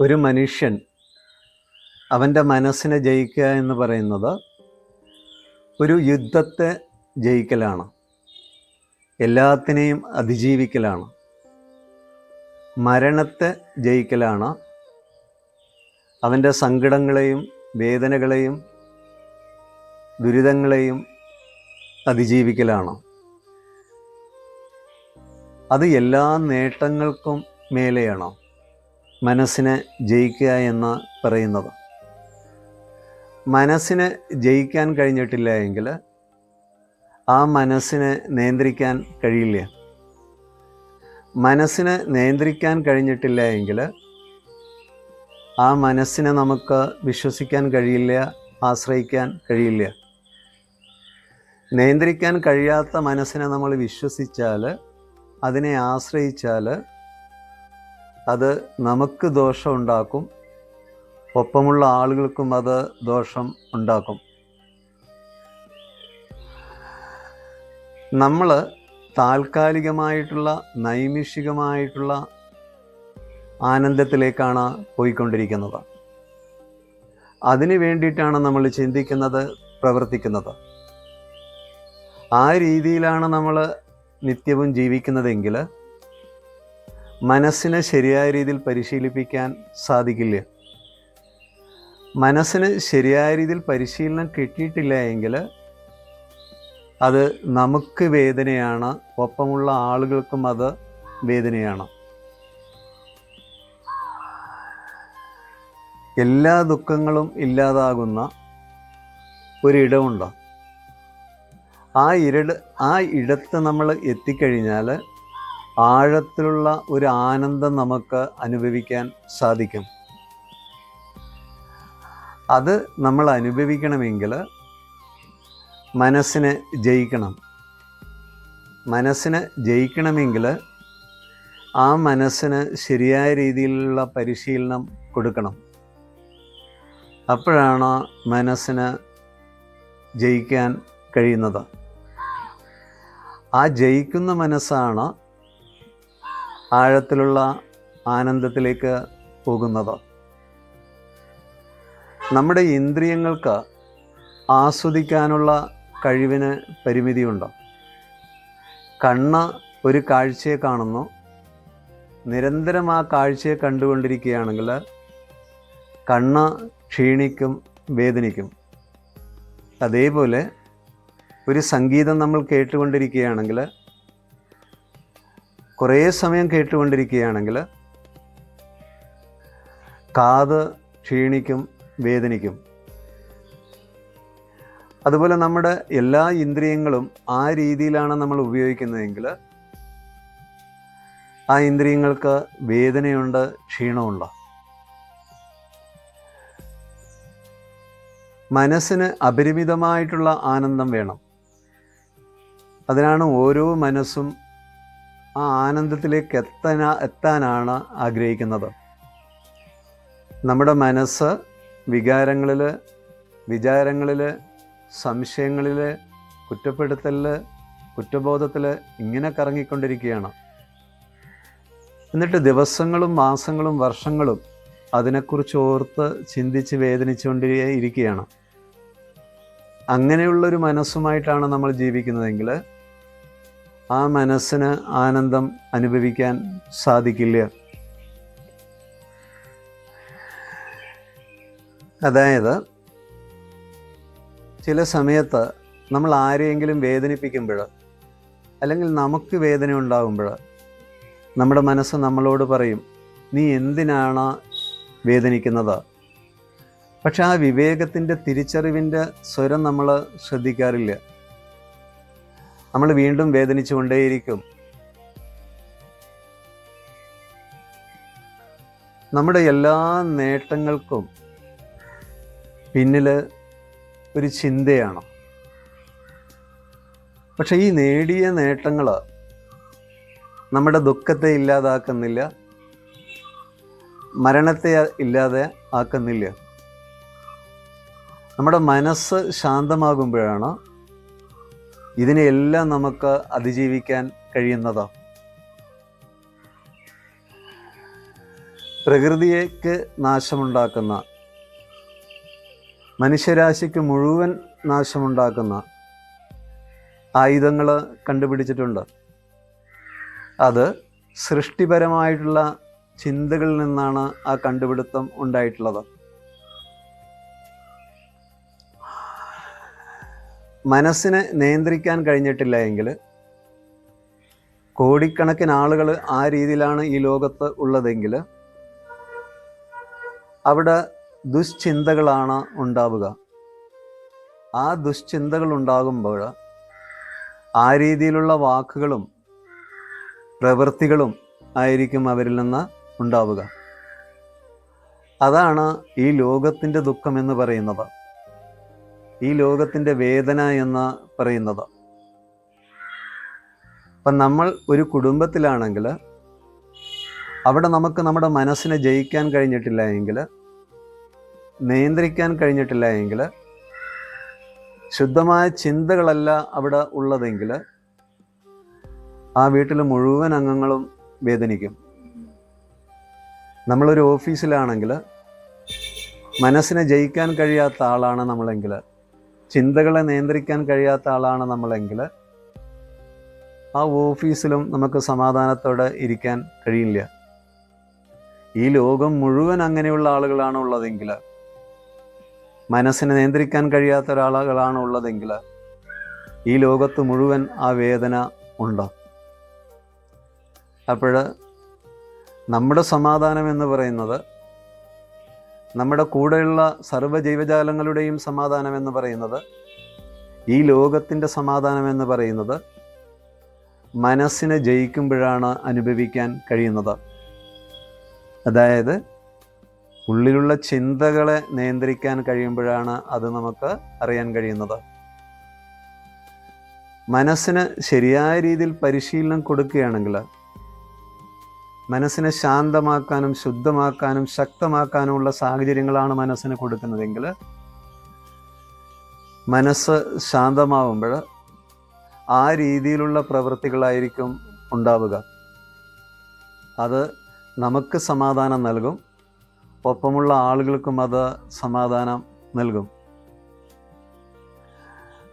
ഒരു മനുഷ്യൻ അവന്റെ മനസ്സിനെ ജയിക്കുക എന്ന് പറയുന്നത് ഒരു യുദ്ധത്തെ ജയിക്കലാണ്. എല്ലാത്തിനെയും അതിജീവിക്കലാണ്. മരണത്തെ ജയിക്കലാണ്. അവന്റെ സങ്കടങ്ങളെയും വേദനകളെയും ദുരിതങ്ങളെയും അതിജീവിക്കലാണ്. അത് എല്ലാ നേട്ടങ്ങൾക്കും മേലെയാണ്. മനസ്സിനെ ജയിക്കുക എന്ന് പറയുന്നത്. മനസ്സിന് ജയിക്കാൻ കഴിഞ്ഞിട്ടില്ല എങ്കിൽ ആ മനസ്സിനെ നിയന്ത്രിക്കാൻ കഴിയില്ല. മനസ്സിനെ നിയന്ത്രിക്കാൻ കഴിഞ്ഞിട്ടില്ല എങ്കിൽ ആ മനസ്സിനെ നമുക്ക് വിശ്വസിക്കാൻ കഴിയില്ല ആശ്രയിക്കാൻ കഴിയില്ല. നിയന്ത്രിക്കാൻ കഴിയാത്ത മനസ്സിനെ നമ്മൾ വിശ്വസിച്ചാൽ അതിനെ ആശ്രയിച്ചാൽ അത് നമുക്ക് ദോഷം ഉണ്ടാക്കും. ഒപ്പമുള്ള ആളുകൾക്കും അത് ദോഷം ഉണ്ടാക്കും. നമ്മൾ താൽക്കാലികമായിട്ടുള്ള നൈമിഷികമായിട്ടുള്ള ആനന്ദത്തിലേക്കാണ് പോയിക്കൊണ്ടിരിക്കുന്നത്. അതിനു വേണ്ടിയിട്ടാണ് നമ്മൾ ചിന്തിക്കുന്നത് പ്രവർത്തിക്കുന്നത്. ആ രീതിയിലാണ് നമ്മൾ നിത്യവും ജീവിക്കുന്നതെങ്കിൽ മനസ്സിനെ ശരിയായ രീതിയിൽ പരിശീലിപ്പിക്കാൻ സാധിക്കില്ല. മനസ്സിന് ശരിയായ രീതിയിൽ പരിശീലനം കിട്ടിയിട്ടില്ല എങ്കിൽ അത് നമുക്ക് വേദനയാണ് ഒപ്പമുള്ള ആളുകൾക്കും അത് വേദനയാണ്. എല്ലാ ദുഃഖങ്ങളും ഇല്ലാതാകുന്ന ഒരിടമുണ്ട്. ആ ഇരട് ആ ഇടത്ത് നമ്മൾ എത്തിക്കഴിഞ്ഞാൽ ആഴത്തിലുള്ള ഒരു ആനന്ദം നമുക്ക് അനുഭവിക്കാൻ സാധിക്കും. അത് നമ്മൾ അനുഭവിക്കണമെങ്കിൽ മനസ്സിനെ ജയിക്കണം. മനസ്സിനെ ജയിക്കണമെങ്കിൽ ആ മനസ്സിന് ശരിയായ രീതിയിലുള്ള പരിശീലനം കൊടുക്കണം. അപ്പോഴാണ് മനസ്സിന് ജയിക്കാൻ കഴിയുന്നത്. ആ ജയിക്കുന്ന മനസ്സാണ് ആഴത്തിലുള്ള ആനന്ദത്തിലേക്ക് പോകുന്നത്. നമ്മുടെ ഇന്ദ്രിയങ്ങൾക്ക് ആസ്വദിക്കാനുള്ള കഴിവിന് പരിമിതിയുണ്ട്. കണ്ണ് ഒരു കാഴ്ചയെ കാണുന്നു. നിരന്തരം ആ കാഴ്ചയെ കണ്ടുകൊണ്ടിരിക്കുകയാണെങ്കിൽ കണ്ണ് ക്ഷീണിക്കും വേദനിക്കും. അതേപോലെ ഒരു സംഗീതം നമ്മൾ കേട്ടുകൊണ്ടിരിക്കുകയാണെങ്കിൽ കുറേ സമയം കേട്ടുകൊണ്ടിരിക്കുകയാണെങ്കിൽ കാത് ക്ഷീണിക്കും വേദനിക്കും. അതുപോലെ നമ്മുടെ എല്ലാ ഇന്ദ്രിയങ്ങളും ആ രീതിയിലാണ് നമ്മൾ ഉപയോഗിക്കുന്നതെങ്കിൽ ആ ഇന്ദ്രിയങ്ങൾക്ക് വേദനയുണ്ട് ക്ഷീണമുണ്ട്. മനസ്സിന് അപരിമിതമായിട്ടുള്ള ആനന്ദം വേണം. അതിനാണ് ഓരോ മനസ്സും ആ ആനന്ദത്തിലേക്ക് എത്താൻ എത്താനാണ് ആഗ്രഹിക്കുന്നത്. നമ്മുടെ മനസ്സ് വികാരങ്ങളിൽ വിചാരങ്ങളിൽ സംശയങ്ങളിൽ കുറ്റപ്പെടുത്തലിൽ കുറ്റബോധത്തിൽ ഇങ്ങനെ കറങ്ങിക്കൊണ്ടിരിക്കുകയാണ്. എന്നിട്ട് ദിവസങ്ങളും മാസങ്ങളും വർഷങ്ങളും അതിനെക്കുറിച്ച് ഓർത്ത് ചിന്തിച്ച് വേദനിച്ചുകൊണ്ടേ ഇരിക്കുകയാണ്. അങ്ങനെയുള്ളൊരു മനസ്സുമായിട്ടാണ് നമ്മൾ ജീവിക്കുന്നതെങ്കിൽ ആ മനസ്സിന് ആനന്ദം അനുഭവിക്കാൻ സാധിക്കില്ല. അതായത് ചില സമയത്ത് നമ്മൾ ആരെയെങ്കിലും വേദനിപ്പിക്കുമ്പോൾ അല്ലെങ്കിൽ നമുക്ക് വേദന ഉണ്ടാകുമ്പോൾ നമ്മുടെ മനസ്സ് നമ്മളോട് പറയും നീ എന്തിനാണ് വേദനിക്കുന്നത്? പക്ഷെ ആ വിവേകത്തിന്റെ തിരിച്ചറിവിന്റെ സ്വരം നമ്മൾ ശ്രദ്ധിക്കാറില്ല. നമ്മൾ വീണ്ടും വേദനിച്ചുകൊണ്ടേയിരിക്കും. നമ്മുടെ എല്ലാ നേട്ടങ്ങൾക്കും പിന്നിൽ ഒരു ചിന്തയാണ്. പക്ഷേ ഈ നേടിയ നേട്ടങ്ങൾ നമ്മുടെ ദുഃഖത്തെ ഇല്ലാതാക്കുന്നില്ല മരണത്തെ ഇല്ലാതെ ആക്കുന്നില്ല. നമ്മുടെ മനസ്സ് ശാന്തമാകുമ്പോഴാണ് ഇതിനെയെല്ലാം നമുക്ക് അതിജീവിക്കാൻ കഴിയുന്നതോ. പ്രകൃതിയേക്ക് നാശമുണ്ടാക്കുന്ന മനുഷ്യരാശിക്ക് മുഴുവൻ നാശമുണ്ടാക്കുന്ന ആയുധങ്ങൾ കണ്ടുപിടിച്ചിട്ടുണ്ട്. അത് സൃഷ്ടിപരമായിട്ടുള്ള ചിന്തകളിൽ നിന്നാണ് ആ കണ്ടുപിടുത്തം ഉണ്ടായിട്ടുള്ളത്. മനസ്സിനെ നിയന്ത്രിക്കാൻ കഴിഞ്ഞിട്ടില്ല എങ്കിൽ കോടിക്കണക്കിന് ആളുകൾ ആ രീതിയിലാണ് ഈ ലോകത്ത് ഉള്ളതെങ്കിൽ അവിടെ ദുശ്ചിന്തകളാണ് ഉണ്ടാവുക. ആ ദുശ്ചിന്തകൾ ഉണ്ടാകുമ്പോൾ ആ രീതിയിലുള്ള വാക്കുകളും പ്രവൃത്തികളും ആയിരിക്കും അവരിൽ നിന്ന് ഉണ്ടാവുക. അതാണ് ഈ ലോകത്തിന്റെ ദുഃഖം എന്ന് പറയുന്നത്. ഈ ലോകത്തിന്റെ വേദന എന്ന് പറയുന്നത്. അപ്പം നമ്മൾ ഒരു കുടുംബത്തിലാണെങ്കിൽ അവിടെ നമുക്ക് നമ്മുടെ മനസ്സിനെ ജയിക്കാൻ കഴിഞ്ഞിട്ടില്ല എങ്കിൽ നിയന്ത്രിക്കാൻ കഴിഞ്ഞിട്ടില്ല എങ്കിൽ ശുദ്ധമായ ചിന്തകളല്ല അവിടെ ഉള്ളതെങ്കിൽ ആ വീട്ടിൽ മുഴുവൻ അംഗങ്ങളും വേദനിക്കും. നമ്മളൊരു ഓഫീസിലാണെങ്കിൽ മനസ്സിനെ ജയിക്കാൻ കഴിയാത്ത ആളാണ് നമ്മളെങ്കിൽ ചിന്തകളെ നിയന്ത്രിക്കാൻ കഴിയാത്ത ആളാണ് നമ്മളെങ്കിൽ ആ ഓഫീസിലും നമുക്ക് സമാധാനത്തോടെ ഇരിക്കാൻ കഴിയില്ല. ഈ ലോകം മുഴുവൻ അങ്ങനെയുള്ള ആളുകളാണ് ഉള്ളതെങ്കിൽ മനസ്സിനെ നിയന്ത്രിക്കാൻ കഴിയാത്ത ഒരാളുകളാണ് ഉള്ളതെങ്കിൽ ഈ ലോകത്ത് മുഴുവൻ ആ വേദന ഉണ്ട്? അപ്പോൾ നമ്മുടെ സമാധാനം എന്ന് പറയുന്നത് നമ്മുടെ കൂടെയുള്ള സർവ ജീവജാലങ്ങളുടെയും സമാധാനം എന്ന് പറയുന്നത് ഈ ലോകത്തിന്റെ സമാധാനം എന്ന് പറയുന്നത് മനസ്സിനെ ജയിക്കുമ്പോഴാണ് അനുഭവിക്കാൻ കഴിയുന്നത്. അതായത് ഉള്ളിലുള്ള ചിന്തകളെ നിയന്ത്രിക്കാൻ കഴിയുമ്പോഴാണ് അത് നമുക്ക് അറിയാൻ കഴിയുന്നത്. മനസ്സിന് ശരിയായ രീതിയിൽ പരിശീലനം കൊടുക്കുകയാണെങ്കിൽ മനസ്സിനെ ശാന്തമാക്കാനും ശുദ്ധമാക്കാനും ശക്തമാക്കാനുമുള്ള സാഹചര്യങ്ങളാണ് മനസ്സിന് കൊടുക്കുന്നതെങ്കിൽ മനസ്സ് ശാന്തമാവുമ്പോൾ ആ രീതിയിലുള്ള പ്രവൃത്തികളായിരിക്കും ഉണ്ടാവുക. അത് നമുക്ക് സമാധാനം നൽകും. ഒപ്പമുള്ള ആളുകൾക്കും അത് സമാധാനം നൽകും.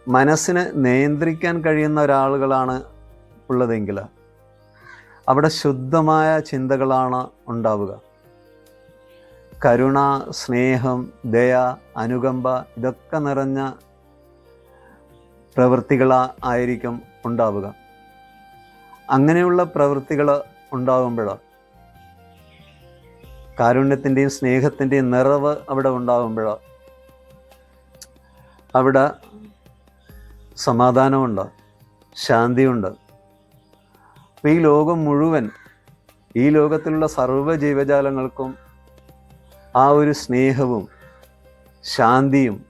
മനസ്സിനെ നിയന്ത്രിക്കാൻ കഴിയുന്ന ഒരാളുകളാണ് ഉള്ളതെങ്കിൽ അവിടെ ശുദ്ധമായ ചിന്തകളാണ് ഉണ്ടാവുക. കരുണ സ്നേഹം ദയ അനുകമ്പ ഇതൊക്കെ നിറഞ്ഞ പ്രവൃത്തികൾ ആയിരിക്കും ഉണ്ടാവുക. അങ്ങനെയുള്ള പ്രവൃത്തികൾ ഉണ്ടാകുമ്പോൾ കാരുണ്യത്തിന്റെയും സ്നേഹത്തിന്റെയും നിറവ് അവിടെ ഉണ്ടാകുമ്പോൾ അവിടെ സമാധാനമുണ്ട് ശാന്തിയുണ്ട്. അപ്പം ഈ ലോകം മുഴുവൻ ഈ ലോകത്തിലുള്ള സർവ ജീവജാലങ്ങൾക്കും ആ ഒരു സ്നേഹവും ശാന്തിയും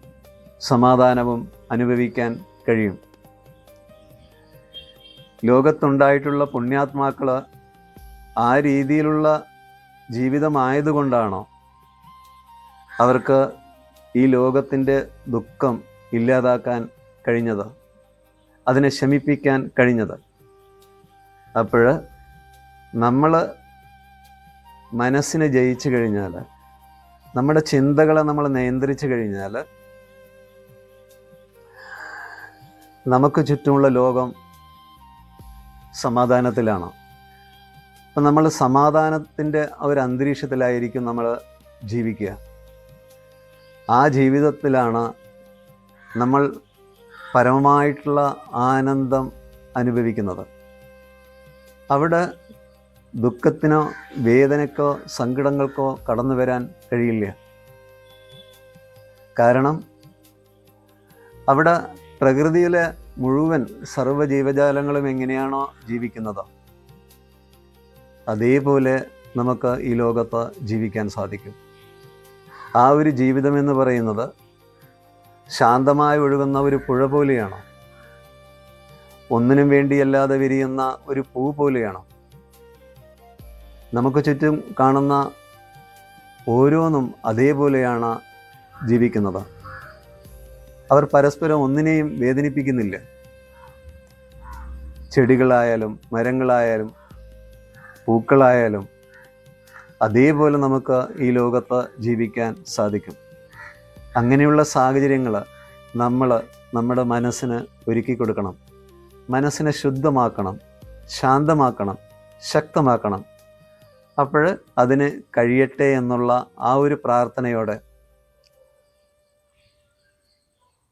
സമാധാനവും അനുഭവിക്കാൻ കഴിയും. ലോകത്തുണ്ടായിട്ടുള്ള പുണ്യാത്മാക്കൾ ആ രീതിയിലുള്ള ജീവിതമായതുകൊണ്ടാണോ അവർക്ക് ഈ ലോകത്തിന്റെ ദുഃഖം ഇല്ലാതാക്കാൻ കഴിഞ്ഞത്? അതിനെ ശമിപ്പിക്കാൻ കഴിഞ്ഞത്? അപ്പോൾ നമ്മൾ മനസ്സിനെ ജയിച്ചു കഴിഞ്ഞാൽ നമ്മുടെ ചിന്തകളെ നമ്മൾ നിയന്ത്രിച്ചു കഴിഞ്ഞാൽ നമുക്ക് ചുറ്റുമുള്ള ലോകം സമാധാനത്തിലാണ്. അപ്പം നമ്മൾ സമാധാനത്തിന്റെ ഒരു അന്തരീക്ഷത്തിലായിരിക്കും നമ്മൾ ജീവിക്കുക. ആ ജീവിതത്തിലാണ് നമ്മൾ പരമമായിട്ടുള്ള ആനന്ദം അനുഭവിക്കുന്നത്. അവിടെ ദുഃഖത്തിനോ വേദനയ്ക്കോ സങ്കടങ്ങൾക്കോ കടന്നു വരാൻ കഴിയില്ല. കാരണം അവിടെ പ്രകൃതിയിലെ മുഴുവൻ സർവ ജീവജാലങ്ങളും എങ്ങനെയാണോ ജീവിക്കുന്നത് അതേപോലെ നമുക്ക് ഈ ലോകത്ത് ജീവിക്കാൻ സാധിക്കും. ആ ഒരു ജീവിതം എന്ന് പറയുന്നത് ശാന്തമായി ഒഴുകുന്ന ഒരു പുഴ പോലെയാണ്? ഒന്നിനും വേണ്ടിയല്ലാതെ വിരിയുന്ന ഒരു പൂ പോലെയാണ്? നമുക്ക് ചുറ്റും കാണുന്ന ഓരോന്നും അതേപോലെയാണ് ജീവിക്കുന്നത്. അവർ പരസ്പരം ഒന്നിനെയും വേദനിപ്പിക്കുന്നില്ല. ചെടികളായാലും മരങ്ങളായാലും പൂക്കളായാലും അതേപോലെ നമുക്ക് ഈ ലോകത്ത് ജീവിക്കാൻ സാധിക്കും. അങ്ങനെയുള്ള സാഹചര്യങ്ങൾ നമ്മൾ നമ്മുടെ മനസ്സിന് ഒരുക്കി കൊടുക്കണം. മനസ്സിനെ ശുദ്ധമാക്കണം ശാന്തമാക്കണം ശക്തമാക്കണം. അപ്പോൾ അതിന് കഴിയട്ടെ എന്നുള്ള ആ ഒരു പ്രാർത്ഥനയോടെ